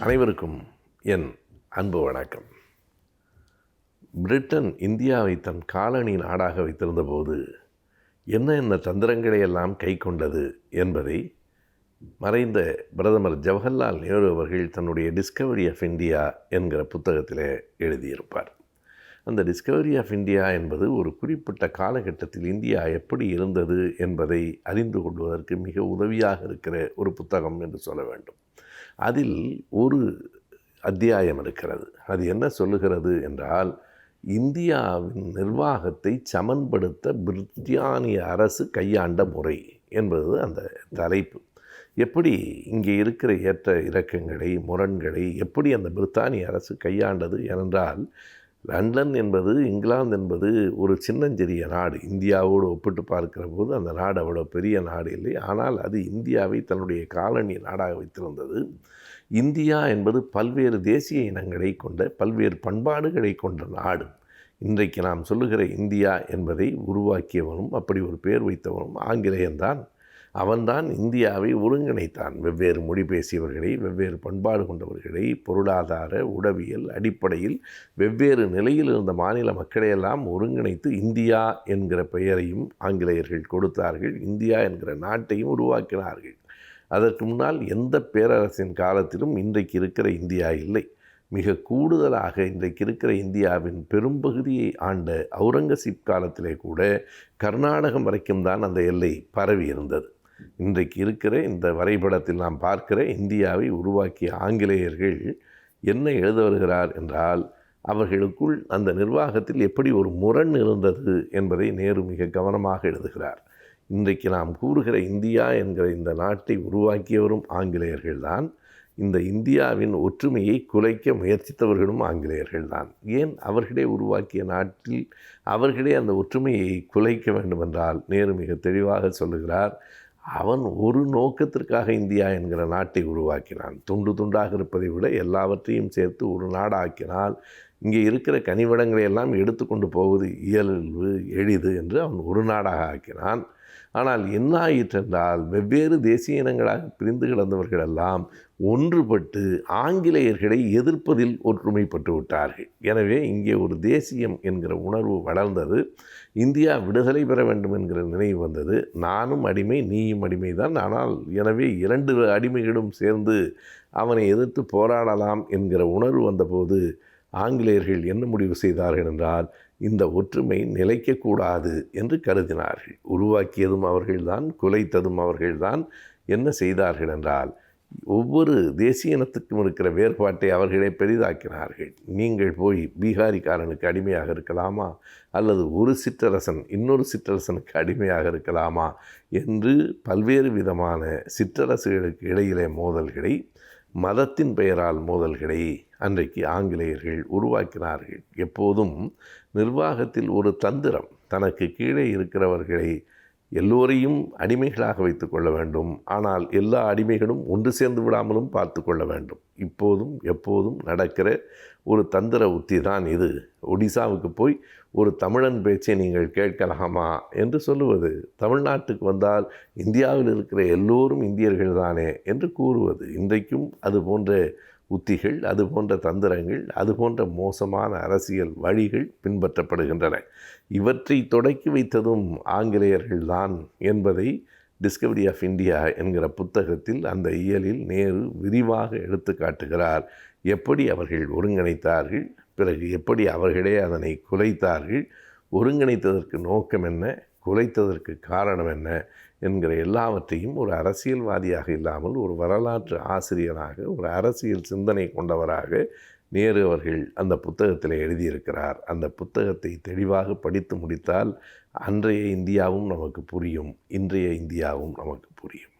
அனைவருக்கும் என் அன்பு வணக்கம். பிரிட்டன் இந்தியாவை தன் காலனி நாடாக வைத்திருந்த போது என்ன என்ன தந்திரங்களை எல்லாம் கை கொண்டது என்பதை மறைந்த பிரதமர் ஜவஹர்லால் நேரு அவர்கள் தன்னுடைய டிஸ்கவரி ஆஃப் இந்தியா என்கிற புத்தகத்தில் எழுதியிருப்பார். அந்த டிஸ்கவரி ஆஃப் இந்தியா என்பது ஒரு குறிப்பிட்ட காலகட்டத்தில் இந்தியா எப்படி இருந்தது என்பதை அறிந்து கொள்வதற்கு மிக உதவியாக இருக்கிற ஒரு புத்தகம் என்று சொல்ல வேண்டும். அதில் ஒரு அத்தியாயம் இருக்கிறது. அது என்ன சொல்லுகிறது என்றால் இந்தியாவின் நிர்வாகத்தை சமன்படுத்த பிரித்தானிய அரசு கையாண்ட முறை என்பது அந்த தலைப்பு. எப்படி இங்கே இருக்கிற ஏற்ற இறக்கங்களை முரண்களை எப்படி அந்த பிரித்தானிய அரசு கையாண்டது என்றால் லண்டன் என்பது இங்கிலாந்து என்பது ஒரு சின்னஞ்சிறிய நாடு. இந்தியாவோடு ஒப்பிட்டு பார்க்கிற போது அந்த நாடு அவ்வளோ பெரிய நாடு இல்லை. ஆனால் அது இந்தியாவை தன்னுடைய காலனி நாடாக வைத்திருந்தது. இந்தியா என்பது பல்வேறு தேசிய இனங்களை கொண்ட பல்வேறு பண்பாடுகளை கொண்ட நாடு. இன்றைக்கு நாம் சொல்லுகிற இந்தியா என்பதை உருவாக்கியவனும் அப்படி ஒரு பெயர் வைத்தவனும் ஆங்கிலேயன்தான் அவன்தான் இந்தியாவை ஒருங்கிணைத்தான். வெவ்வேறு மொழி பேசியவர்களை வெவ்வேறு பண்பாடு கொண்டவர்களை பொருளாதார உடவியல் அடிப்படையில் வெவ்வேறு நிலையில் இருந்த மாநில மக்களையெல்லாம் ஒருங்கிணைத்து இந்தியா என்கிற பெயரையும் ஆங்கிலேயர்கள் கொடுத்தார்கள். இந்தியா என்கிற நாட்டையும் உருவாக்கினார்கள். அதற்கு முன்னால் எந்த பேரரசின் காலத்திலும் இன்றைக்கு இருக்கிற இந்தியா இல்லை. மிக கூடுதலாக இன்றைக்கு இருக்கிற இந்தியாவின் பெரும்பகுதியை ஆண்ட அவுரங்கசீப் காலத்திலே கூட கர்நாடகம் வரைக்கும் தான் அந்த எல்லை பரவி இருந்தது இன்றைக்கு இருக்கிற இந்த வரைபடத்தில் நாம் பார்க்கிற இந்தியாவை உருவாக்கிய ஆங்கிலேயர்கள் என்ன எழுத வருகிறார் என்றால் அவர்களுக்குள் அந்த நிர்வாகத்தில் எப்படி ஒரு முரண் இருந்தது என்பதை நேரு மிக கவனமாக எழுதுகிறார். இன்றைக்கு நாம் கூறுகிற இந்தியா என்கிற இந்த நாட்டை உருவாக்கியவரும் ஆங்கிலேயர்கள்தான் இந்த இந்தியாவின் ஒற்றுமையை குலைக்க முயற்சித்தவர்களும் ஆங்கிலேயர்கள்தான் ஏன் அவர்களே உருவாக்கிய நாட்டில் அவர்களே அந்த ஒற்றுமையை குலைக்க வேண்டுமென்றால் நேரு மிக தெளிவாக சொல்லுகிறார் அவன் ஒரு நோக்கத்திற்காக இந்தியா என்கிற நாட்டை உருவாக்கினான். துண்டு துண்டாக இருப்பதை விட எல்லாவற்றையும் சேர்த்து ஒரு நாடாக்கினால் இங்கே இருக்கிற கனிவடங்களை எல்லாம் எடுத்துக்கொண்டு போவது இயல்பு எளிது என்று அவன் ஒரு நாடாக ஆக்கினான். ஆனால் என்ன ஆயிற்றென்றால் வெவ்வேறு தேசிய இனங்களாக பிரிந்து கிடந்தவர்களெல்லாம் ஒன்றுபட்டு ஆங்கிலேயர்களை எதிர்ப்பதில் ஒற்றுமைப்பட்டு விட்டார்கள். எனவே இங்கே ஒரு தேசியம் என்கிற உணர்வு வளர்ந்தது. இந்தியா விடுதலை பெற வேண்டும் என்கிற நினைவு வந்தது. நானும் அடிமை நீயும் அடிமை தான் ஆனால் எனவே இரண்டு அடிமைகளும் சேர்ந்து அவனை எதிர்த்து போராடலாம் என்கிற உணர்வு வந்தபோது ஆங்கிலேயர்கள் என்ன முடிவு செய்தார்கள் என்றால் இந்த ஒற்றுமை நிலைக்கக்கூடாது என்று கருதினார்கள். உருவாக்கியதும் அவர்கள்தான் குலைத்ததும் அவர்கள்தான் என்ன செய்தார்கள் என்றால் ஒவ்வொரு தேசிய இனத்துக்கும் இருக்கிற வேறுபாட்டை அவர்களே பெரிதாக்கினார்கள். நீங்கள் போய் பீகாரிக்காரனுக்கு அடிமையாக இருக்கலாமா? அல்லது ஒரு சிற்றரசன் இன்னொரு சிற்றரசனுக்கு அடிமையாக இருக்கலாமா? என்று பல்வேறு விதமான சிற்றரசுகளுக்கு இடையிலே மோதல்களை மதத்தின் பெயரால் மோதல்களை அன்றைக்கு ஆங்கிலேயர்கள் உருவாக்கினார்கள். எப்போதும் நிர்வாகத்தில் ஒரு தந்திரம் தனக்கு கீழே இருக்கிறவர்களை எல்லோரையும் அடிமைகளாக வைத்து கொள்ள வேண்டும். ஆனால் எல்லா அடிமைகளும் ஒன்று சேர்ந்து விடாமலும் பார்த்து கொள்ள வேண்டும். இப்போதும் எப்போதும் நடக்கிற ஒரு தந்திர உத்தி தான் இது. ஒடிசாவுக்கு போய் ஒரு தமிழன் பேச்சை நீங்கள் கேட்கலாமா என்று சொல்லுவது. தமிழ்நாட்டுக்கு வந்தால் இந்தியாவில் இருக்கிற எல்லோரும் இந்தியர்கள் தானே என்று கூறுவது. இன்றைக்கும் அது போன்ற உத்திகள் அது போன்ற தந்திரங்கள் அது போன்ற மோசமான அரசியல் வழிகள் பின்பற்றப்படுகின்றன. இவற்றை தொடக்கி வைத்ததும் ஆங்கிலேயர்கள்தான் என்பதை டிஸ்கவரி ஆஃப் இந்தியா என்கிற புத்தகத்தில் அந்த இயலில் நேரு விரிவாக எடுத்து காட்டுகிறார். எப்படி அவர்கள் ஒருங்கிணைத்தார்கள் பிறகு எப்படி அவர்களே அதனை குலைத்தார்கள் ஒருங்கிணைத்ததற்கு நோக்கம் என்ன குலைத்ததற்கு காரணம் என்ன என்கிற எல்லாவற்றையும் ஒரு அரசியல்வாதியாக இல்லாமல் ஒரு வரலாற்று ஆசிரியராக ஒரு அரசியல் சிந்தனை கொண்டவராக நேரு அவர்கள் அந்த புத்தகத்தில் எழுதியிருக்கிறார். அந்த புத்தகத்தை தெளிவாக படித்து முடித்தால் அன்றைய இந்தியாவும் நமக்கு புரியும் இன்றைய இந்தியாவும் நமக்கு புரியும்.